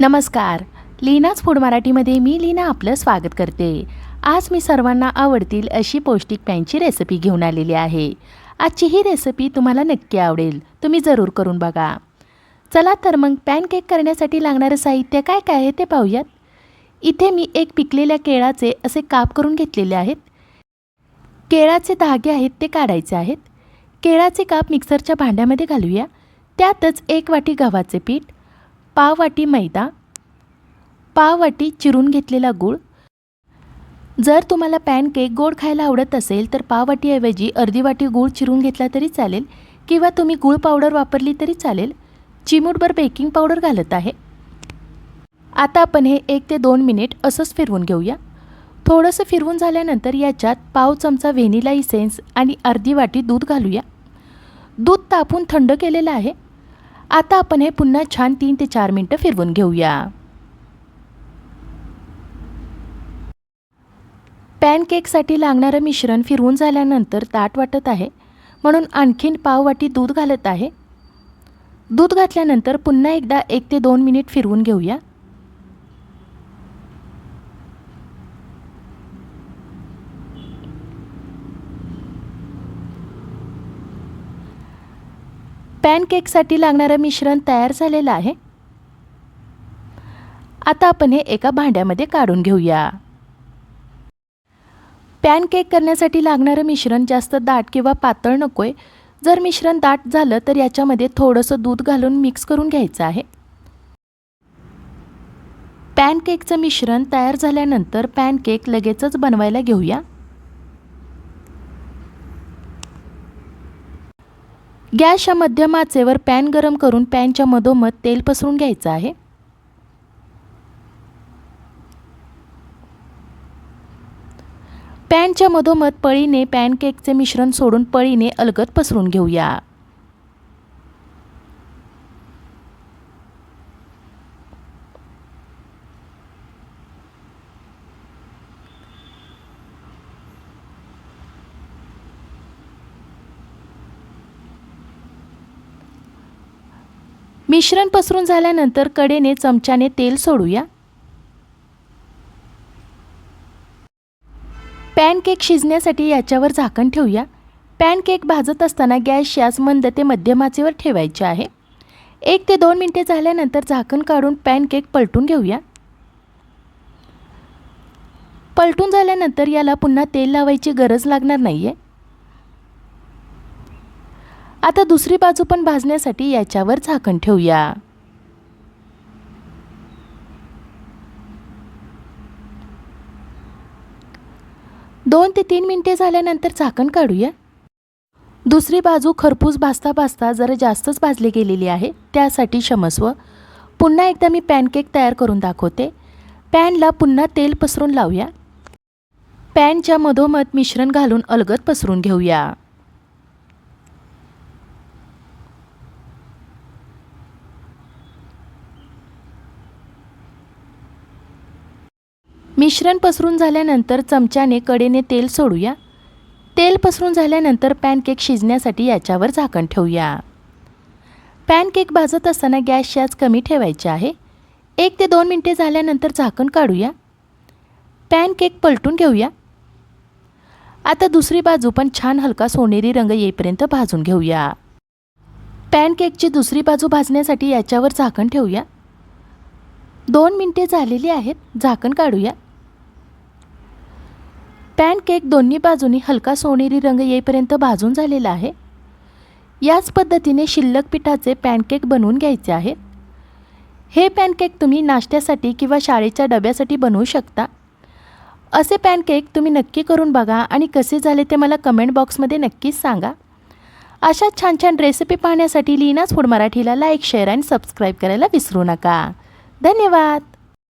नमस्कार. लीनाच फूड मराठीमध्ये मी लीना आपलं स्वागत करते. आज मी सर्वांना आवडतील अशी पौष्टिक पॅनची रेसिपी घेऊन आलेली आहे. आजची ही रेसिपी तुम्हाला नक्की आवडेल. तुम्ही जरूर करून बघा. चला तर मग पॅनकेक करण्यासाठी लागणारं साहित्य काय काय आहे ते पाहूयात. इथे मी एक पिकलेल्या केळाचे असे काप करून घेतलेले आहेत. केळाचे धागे आहेत ते काढायचे आहेत. केळाचे काप मिक्सरच्या भांड्यामध्ये घालूया. त्यातच एक वाटी गव्हाचे पीठ पाव वाटी मैदा पाव वाटी चिरून घेतलेला गूळ. जर तुम्हाला पॅनकेक गोड खायला आवडत असेल तर पाव वाटीऐवजी अर्धी वाटी गूळ चिरून घेतला तरी चालेल किंवा तुम्ही गूळ पावडर वापरली तरी चालेल. चिमूटभर बेकिंग पावडर घालत आहे. आता आपण हे एक ते दोन मिनिट असंच फिरवून घेऊया. थोडंसं फिरवून झाल्यानंतर याच्यात पाव चमचा व्हेनिला इसेन्स आणि अर्धी वाटी दूध घालूया. दूध तापून थंड केलेलं आहे. आता आपण हे पुन्हा छान तीन ते चार मिनटं फिरवून घेऊया. पॅनकेकसाठी लागणारं मिश्रण फिरवून झाल्यानंतर ताट वाटत आहे म्हणून आणखीन पाव वाटी दूध घालत आहे. दूध घातल्यानंतर पुन्हा एकदा एक ते दोन मिनिट फिरवून घेऊया. पॅनकेकसाठी लागणारं मिश्रण तयार झालेलं आहे. आता आपण हे एका भांड्यामध्ये काढून घेऊया. पॅनकेक करण्यासाठी लागणारं मिश्रण जास्त दाट किंवा पातळ नको आहे जर मिश्रण दाट झालं तर याच्यामध्ये थोडंसं दूध घालून मिक्स करून घ्यायचं आहे. पॅनकेकचं मिश्रण तयार झाल्यानंतर पॅनकेक लगेचच बनवायला घेऊया. गॅसच्या मध्यम आचेवर पॅन गरम करून पॅनच्या मधोमध तेल पसरून घ्यायचं आहे. पॅनच्या मधोमध पळीने पॅनकेकचे मिश्रण सोडून पळीने अलगद पसरून घेऊया. मिश्रण पसरून झाल्यानंतर कडेने चमच्याने तेल सोडूया. पॅनकेक शिजण्यासाठी याच्यावर झाकण ठेवूया. पॅनकेक भाजत असताना गॅस यास मंद ते मध्यमाचेवर ठेवायचे आहे. एक ते दोन मिनटे झाल्यानंतर झाकण काढून पॅनकेक पलटून घेऊया. पलटून झाल्यानंतर याला पुन्हा तेल लावायची गरज लागणार नाही आहे आता दुसरी बाजू पण भाजण्यासाठी याच्यावर झाकण ठेवूया. दोन ते तीन मिनटे झाल्यानंतर झाकण काढूया. दुसरी बाजू खरपूस भाजता भाजता जरा जास्तच भाजली गेलेली आहे त्यासाठी क्षमस्व. पुन्हा एकदा मी पॅनकेक तयार करून दाखवते. पॅनला पुन्हा तेल पसरून लावूया. पॅनच्या मधोमध मिश्रण घालून अलगद पसरून घेऊया. मिश्रण पसरून झाल्यानंतर चमच्याने कडेने तेल सोडूया. तेल पसरून झाल्यानंतर पॅनकेक शिजण्यासाठी याच्यावर झाकण ठेवूया. पॅनकेक भाजत असताना गॅस शॅज कमी ठेवायची आहे. एक ते दोन मिनटे झाल्यानंतर झाकण काढूया. पॅनकेक पलटून घेऊया. आता दुसरी बाजू पण छान हलका सोनेरी रंग येईपर्यंत भाजून घेऊया. पॅनकेकची दुसरी बाजू भाजण्यासाठी याच्यावर झाकण ठेवूया. दोन मिनटे झालेली आहेत झाकण काढूया. पॅनकेक दोन्ही बाजूनी हलका सोनेरी रंग येईपर्यंत भाजून झालेला आहे. याच पद्धतीने शिल्लक पिठाचे पॅनकेक बनवून घ्यायचे आहेत हे पॅनकेक तुम्ही नाश्त्यासाठी किंवा शाळेच्या डब्यासाठी बनवू शकता. असे पॅनकेक तुम्ही नक्की करून बघा आणि कसे झाले ते मला कमेंट बॉक्समध्ये नक्कीच सांगा. अशा छान छान रेसिपी पाहण्यासाठी लीनाच फूड मराठीला लाईक शेअर आणि सबस्क्राईब करायला विसरू नका. धन्यवाद!